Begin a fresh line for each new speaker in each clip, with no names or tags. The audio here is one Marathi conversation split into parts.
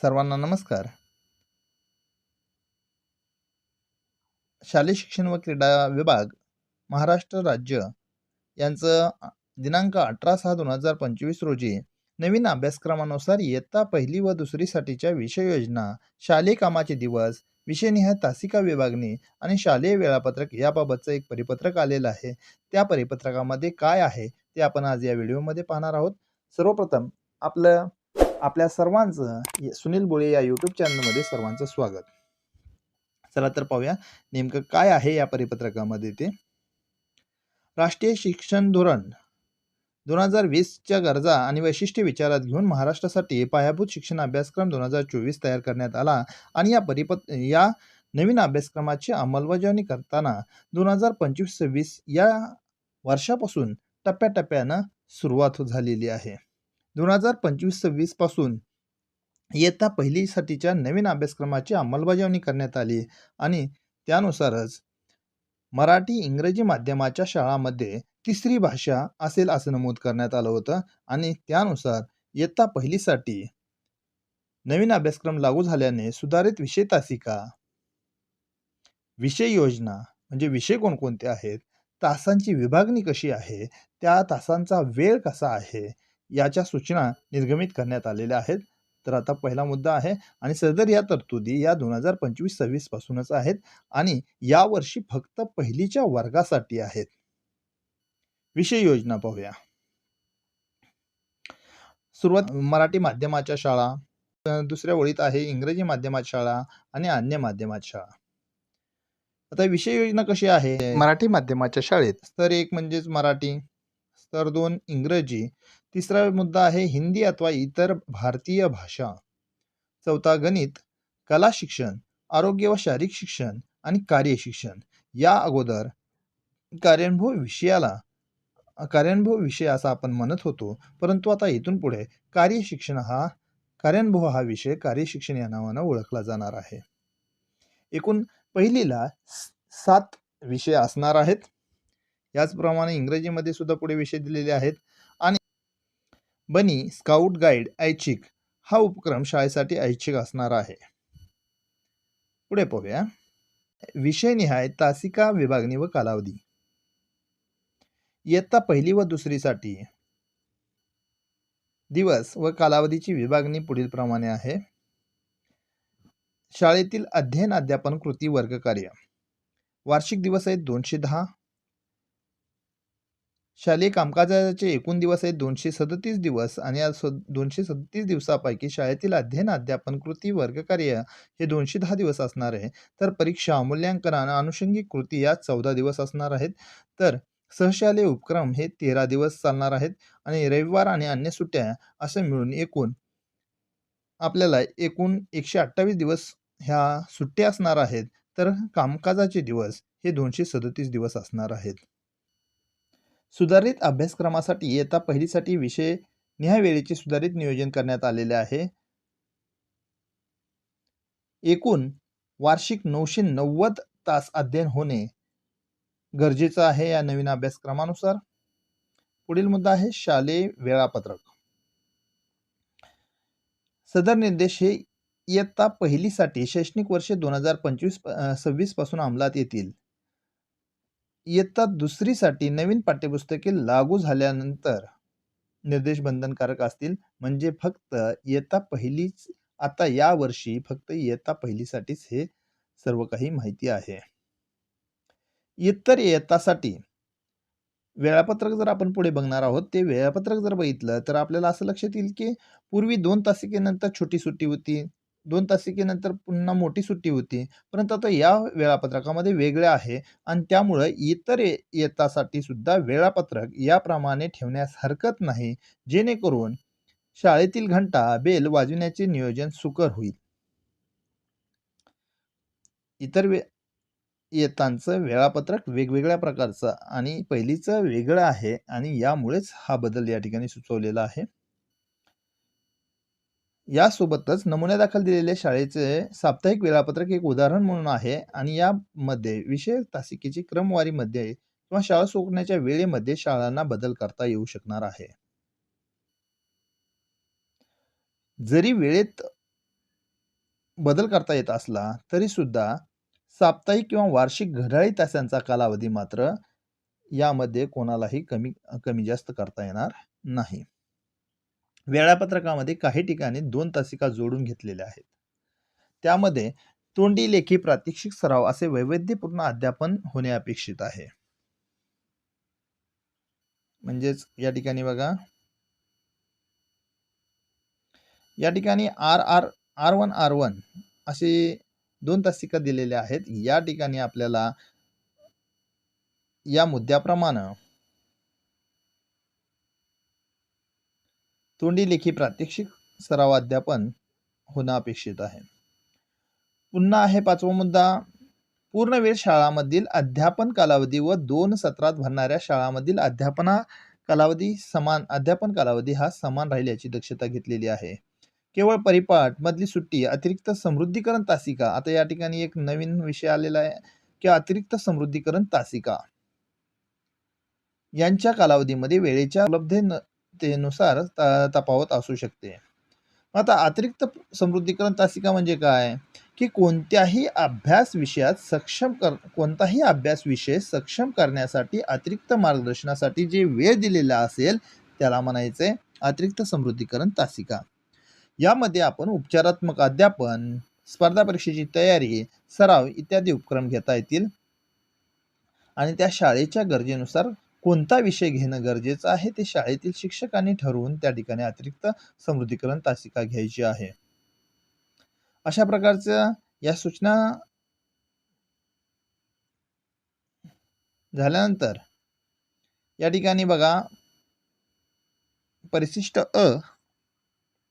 सर्वांना नमस्कार. शालेय शिक्षण व क्रीडा विभाग महाराष्ट्र राज्य यांचं दिनांक अठरा सहा दोन हजार पंचवीस रोजी नवीन अभ्यासक्रमानुसार इयत्ता पहिली व दुसरीसाठीच्या विषय योजना शालेय कामाचे दिवस विषयनिहाय तासिका विभागणी आणि शालेय वेळापत्रक याबाबतचं एक परिपत्रक आलेलं आहे. त्या परिपत्रकामध्ये काय आहे ते आपण आज या व्हिडिओमध्ये पाहणार आहोत. सर्वप्रथम आपलं आपल्या सर्वांचं सुनील बोळे या यूट्यूब चॅनलमध्ये सर्वांचं स्वागत. चला तर पाहूया नेमकं काय आहे या परिपत्रकामध्ये ते. राष्ट्रीय शिक्षण धोरण दोन हजार वीसच्या गरजा आणि वैशिष्ट्ये विचारात घेऊन महाराष्ट्रासाठी पायाभूत शिक्षण अभ्यासक्रम दोन हजार चोवीस तयार करण्यात आला आणि या परिपत या नवीन अभ्यासक्रमाची अंमलबजावणी करताना दोन हजार पंचवीस सव्वीस या वर्षापासून टप्प्याटप्प्यानं सुरुवात झालेली आहे. दोन हजार पंचवीस सव्वीसपासून इयत्ता पहिलीसाठीच्या नवीन अभ्यासक्रमाची अंमलबजावणी करण्यात आली आणि त्यानुसारच मराठी इंग्रजी माध्यमाच्या शाळांमध्ये तिसरी भाषा असेल असं नमूद करण्यात आलं होतं आणि त्यानुसार इयत्ता पहिलीसाठी नवीन अभ्यासक्रम लागू झाल्याने सुधारित विषय तासिका विषय योजना म्हणजे विषय कोणकोणते आहेत तासांची विभागणी कशी आहे त्या तासांचा वेळ कसा आहे याच्या सूचना निर्गमित करण्यात आलेल्या आहेत. तर आता पहिला मुद्दा आहे आणि सदर या तरतुदी या दोन हजार पंचवीस सव्वीस पासूनच आहेत आणि यावर्षी फक्त पहिलीच्या वर्गासाठी आहेत. विषय योजना पाहूया. सुरुवात मराठी माध्यमाच्या शाळा दुसऱ्या ओळीत आहे इंग्रजी माध्यमाची शाळा आणि अन्य माध्यमाची शाळा. आता विषय योजना कशी आहे? मराठी माध्यमाच्या शाळेत. स्तर एक म्हणजेच मराठी स्तर दोन इंग्रजी तिसरा मुद्दा आहे हिंदी अथवा इतर भारतीय भाषा. चौथा गणित कला शिक्षण आरोग्य व शारीरिक शिक्षण आणि कार्य शिक्षण. या अगोदर कार्यानुभव विषयाला कार्यानुभव विषय असा आपण म्हणत होतो. परंतु आता इथून पुढे कार्य शिक्षण हा कार्यानुभव हा विषय कार्य शिक्षण या नावानं ओळखला जाणार आहे. एकूण पहिलीला स- सात विषय असणार आहेत. याचप्रमाणे इंग्रजीमध्ये सुद्धा पुढे विषय दिलेले आहेत. आणि बनी स्काउट गाईड ऐच्छिक. हा उपक्रम शाळेसाठी ऐच्छिक असणार आहे. पुढे पाहूया. विषयनिहाय तासिका विभागणी व कालावधी. इयत्ता पहिली व दुसरीसाठी. दिवस व कालावधीची विभागणी पुढीलप्रमाणे आहे. शाळेतील अध्ययन अध्यापन कृती वर्ग कार्य वार्षिक दिवस आहेत दोनशे दहा शालेय कामकाजाचे एकूण दिवस आहेत दोनशे सदतीस दिवस आणि या स दोनशे सदतीस दिवसापैकी शाळेतील अध्ययन अध्यापन कृती वर्गकार्य हे दोनशे दहा दिवस असणार आहे. तर परीक्षा मूल्यांकन आणि आनुषंगिक कृती या चौदा दिवस असणार आहेत. तर सहशालेय उपक्रम हे तेरा दिवस चालणार आहेत आणि रविवार आणि अन्य सुट्ट्या असं मिळून एकूण आपल्याला एकूण एकशे अठ्ठावीस दिवस ह्या सुट्ट्या असणार आहेत. तर कामकाजाचे दिवस हे दोनशे सदतीस दिवस असणार आहेत. सुधारित अभ्यासक्रमासाठी इयत्ता पहिलीसाठी विषय न्याय वेळेचे सुधारित नियोजन करण्यात आलेले आहे. एकूण वार्षिक नऊशे नव्वद तास अध्ययन होणे गरजेचं आहे या नवीन अभ्यासक्रमानुसार. पुढील मुद्दा आहे शालेय वेळापत्रक. सदर निर्देश हे इयत्ता पहिलीसाठी शैक्षणिक वर्ष दोन हजार पंचवीस सव्वीसपासून अंमलात येतील. इयत्ता दुसरीसाठी नवीन पाठ्यपुस्तके लागू झाल्यानंतर निर्देश बंधनकारक असतील. म्हणजे फक्त इयत्ता पहिलीच आता या वर्षी फक्त इयत्ता पहिलीसाठीच हे सर्व काही माहिती आहे. इतर इयत्तासाठी वेळापत्रक जर आपण पुढे बघणार आहोत ते वेळापत्रक जर बघितलं तर आपल्याला असं लक्षात येईल की पूर्वी दोन तासिकेनंतर छोटी सुट्टी होती. दोन तासिकेनंतर पुन्हा मोठी सुट्टी होती. परंतु आता या वेळापत्रकामध्ये वेगळं आहे आणि त्यामुळं इतर येतासाठी सुद्धा वेळापत्रक याप्रमाणे ठेवण्यास हरकत नाही. जेणेकरून शाळेतील घंटा बेल वाजविण्याचे नियोजन सुकर होईल. इतर वे येतांचं वेळापत्रक वेगवेगळ्या प्रकारचं आणि पहिलीचं वेगळं आहे आणि यामुळेच हा बदल या ठिकाणी सुचवलेला आहे. यासोबतच नमुन्यादाखल दिलेले शाळेचे साप्ताहिक वेळापत्रक एक उदाहरण म्हणून आहे आणि यामध्ये विषय तासिकेची क्रमवारीमध्ये किंवा शाळा सोडण्याच्या वेळेमध्ये शाळांना बदल करता येऊ शकणार आहे. जरी वेळेत बदल करता येत असला तरी सुद्धा साप्ताहिक किंवा वार्षिक घड्याळी तासांचा कालावधी मात्र यामध्ये कोणालाही कमी कमी जास्त करता येणार नाही. वेळापत्रकामध्ये काही ठिकाणी दोन तासिका जोडून घेतलेल्या आहेत. त्यामध्ये तोंडी लेखी प्रात्यक्षिक सराव असे वैविध्यपूर्ण अध्यापन होणे अपेक्षित आहे. म्हणजेच या ठिकाणी बघा. या ठिकाणी R R R one R one असे दोन तासिका दिलेल्या आहेत. या ठिकाणी आपल्याला या मुद्द्याप्रमाणे तोंडी लेखी प्रात्यक्षिक सराव अध्यापन होणं अपेक्षित आहे. पुन्हा आहे पाचवा मुद्दा. पूर्णवेळ शाळांमधील अध्यापन कालावधी व दोन सत्रात भरणाऱ्या शाळांमधील अध्यापना कालावधी समान अध्यापन कालावधी हा समान राहील याची दक्षता घेतलेली आहे. केवळ परिपाठ मधली सुट्टी अतिरिक्त समृद्धीकरण तासिका आता या ठिकाणी एक नवीन विषय आलेला आहे की अतिरिक्त समृद्धीकरण तासिका. यांच्या कालावधीमध्ये वेळेच्या तेनुसार त- तफावत असू शकते. आता अतिरिक्त समृद्धीकरण तासिका म्हणजे काय? की कोणत्याही अभ्यास विषयात सक्षम कर कोणताही अभ्यास विषय सक्षम करण्यासाठी अतिरिक्त मार्गदर्शनासाठी जे वेळ दिलेला असेल त्याला म्हणायचे अतिरिक्त समृद्धीकरण तासिका. यामध्ये आपण उपचारात्मक अध्यापन स्पर्धा परीक्षेची तयारी सराव इत्यादी उपक्रम घेता येतील. आणि त्या शाळेच्या गरजेनुसार कोणता विषय घेणं गरजेचं आहे ते शाळेतील शिक्षकांनी ठरवून त्या ठिकाणी अतिरिक्त समृद्धीकरण तासिका घ्यायची आहे. अशा प्रकारच्या या सूचना झाल्यानंतर या ठिकाणी बघा परिशिष्ट अ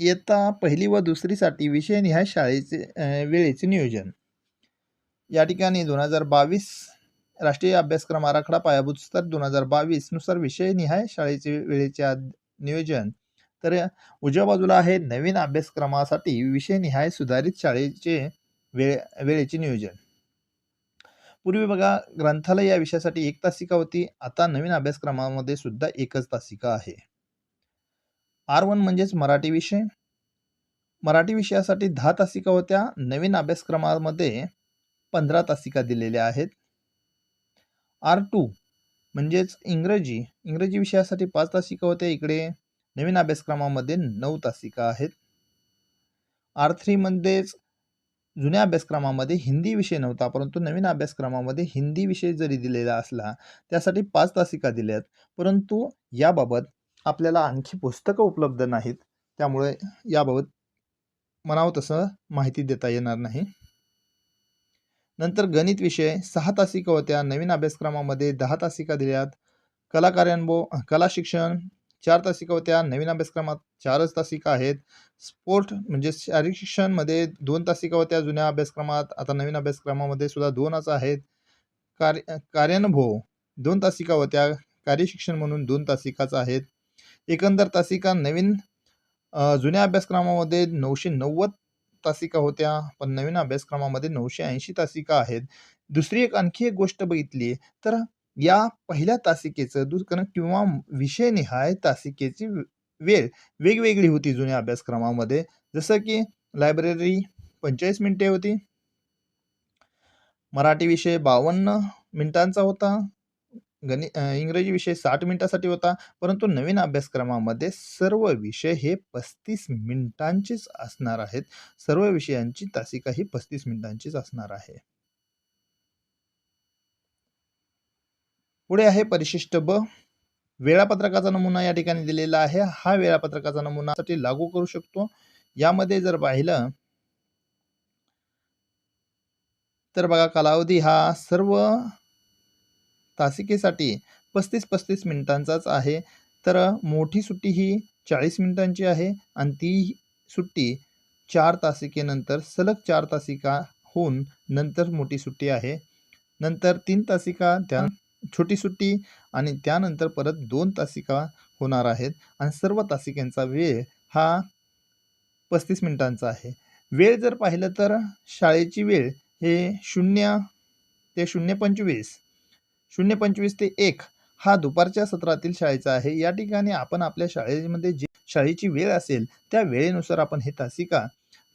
इयत्ता पहिली व दुसरीसाठी विषयनिहाय शाळेचे वेळेचे नियोजन. या ठिकाणी दोन हजार बावीस राष्ट्रीय अभ्यासक्रम आराखडा पायाभूत स्तर दोन हजार बावीसनुसार विषयनिहाय शाळेचे वेळेचे नियोजन. तर उजव्या बाजूला आहे नवीन अभ्यासक्रमासाठी विषयनिहाय सुधारित शाळेचे वेळ वेळेचे नियोजन. पूर्वी बघा ग्रंथालय या विषयासाठी एक तासिका होती. आता नवीन अभ्यासक्रमामध्ये सुद्धा एकच तासिका आहे. आर वन म्हणजेच मराठी विषय. मराठी विषयासाठी दहा तासिका होत्या. नवीन अभ्यासक्रमामध्ये पंधरा तासिका दिलेल्या आहेत. आर टू म्हणजेच इंग्रजी. इंग्रजी विषयासाठी पाच तासिका होत्या. इकडे नवीन अभ्यासक्रमामध्ये नऊ तासिका आहेत. आर थ्रीमध्येच जुन्या अभ्यासक्रमामध्ये हिंदी विषय नव्हता परंतु नवीन अभ्यासक्रमामध्ये हिंदी विषय जरी दिलेला असला त्यासाठी पाच तासिका दिल्यात. परंतु याबाबत आपल्याला आणखी पुस्तकं उपलब्ध नाहीत. त्यामुळे याबाबत म्हणावं तसं माहिती देता येणार नाही. नंतर गणित विषय सहा तासिका होत्या. नवीन अभ्यासक्रमामध्ये दहा तासिका दिल्यात. कला कार्यानुभव कला शिक्षण चार तासिका होत्या. नवीन अभ्यासक्रमात चारच तासिका आहेत. स्पोर्ट म्हणजे शारीरिक शिक्षणमध्ये दोन तासिका होत्या. जुन्या अभ्यासक्रमात आता नवीन अभ्यासक्रमामध्ये सुद्धा दोनच आहेत. कार्य कार्यानुभव दोन तासिका होत्या. कार्यशिक्षण म्हणून दोन तासिकाच आहेत. एकंदर तासिका नवीन जुन्या अभ्यासक्रमामध्ये नऊशे नव्वद तासिका होत्या पण नवीन अभ्यासक्रमामध्ये नऊशे ऐंशी तासिका आहेत. दुसरी एक आणखी एक गोष्ट बघितली तर या पहिल्या तासिकेचं दुष्करण किंवा विषयनिहाय तासिकेची वेळ वेगवेगळी होती जुन्या अभ्यासक्रमामध्ये. जसं की लायब्ररी पंचेचाळीस मिनिटे होती. मराठी विषय बावन्न मिनिटांचा होता. गणि इंग्रजी विषय साठ मिनिटासाठी होता परंतु नवीन अभ्यासक्रमामध्ये सर्व विषय हे पस्तीस मिनिटांचेच असणार आहेत. सर्व विषयांची तासिका ही पस्तीस मिनिटांचीच असणार आहे. पुढे आहे परिशिष्ट ब. वेळापत्रकाचा नमुना या ठिकाणी दिलेला आहे. हा वेळापत्रकाचा नमुना साठी लागू करू शकतो. यामध्ये जर पाहिलं तर बघा कालावधी हा सर्व तासिकेसाठी पस्तीस पस्तीस मिनिटांचाच आहे. तर मोठी सुट्टी ही चाळीस मिनिटांची आहे आणि ती सुट्टी चार तासिकेनंतर सलग चार तासिका होऊन नंतर मोठी सुट्टी आहे. नंतर तीन तासिका त्या छोटी सुट्टी आणि त्यानंतर परत दोन तासिका होणार आहेत आणि सर्व तासिकांचा वेळ हा पस्तीस मिनिटांचा आहे. वेळ जर पाहिलं तर शाळेची वेळ हे शून्य ते शून्य पंचवीस शून्य पंचवीस ते एक हा दुपारच्या सत्रातील शाळेचा आहे. या ठिकाणी आपण आपल्या शाळेमध्ये जी शाळेची वेळ असेल त्या वेळेनुसार आपण हे तासिका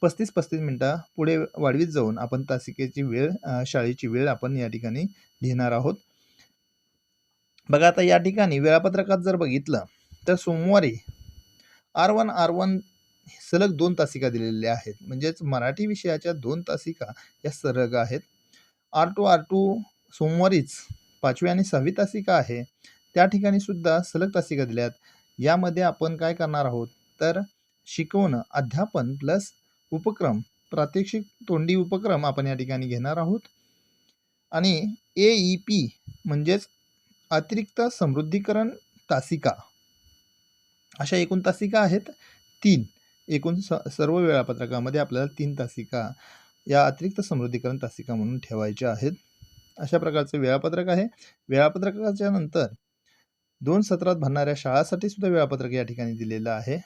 पस्तीस पस्तीस मिनटं पुढे वाढवीत जाऊन आपण तासिकेची वेळ शाळेची वेळ आपण या ठिकाणी लिहिणार आहोत. बघा आता या ठिकाणी वेळापत्रकात जर बघितलं तर सोमवारी आर वन आर वन सलग दोन तासिका दिलेल्या आहेत. म्हणजेच मराठी विषयाच्या दोन तासिका या सरग आहेत. आर टू आर टू सोमवारीच पाचवी आणि सहावी तासिका आहे. त्या ठिकाणी सुद्धा सलग तासिका दिल्यात. यामध्ये आपण काय करणार आहोत? तर शिकवणं अध्यापन प्लस उपक्रम प्रात्यक्षिक तोंडी उपक्रम आपण या ठिकाणी घेणार आहोत. आणि ए ई पी म्हणजेच अतिरिक्त समृद्धीकरण तासिका. अशा एकूण तासिका आहेत तीन. एकूण स सर्व वेळापत्रकामध्ये आपल्याला तीन तासिका या अतिरिक्त समृद्धीकरण तासिका म्हणून ठेवायच्या आहेत. अशा प्रकारचे वेळापत्रक आहे. वेळापत्रकाच्या नंतर दोन सत्रात भरणाऱ्या शाळांसाठी सुद्धा वेळापत्रक या ठिकाणी दिलेलं आहे.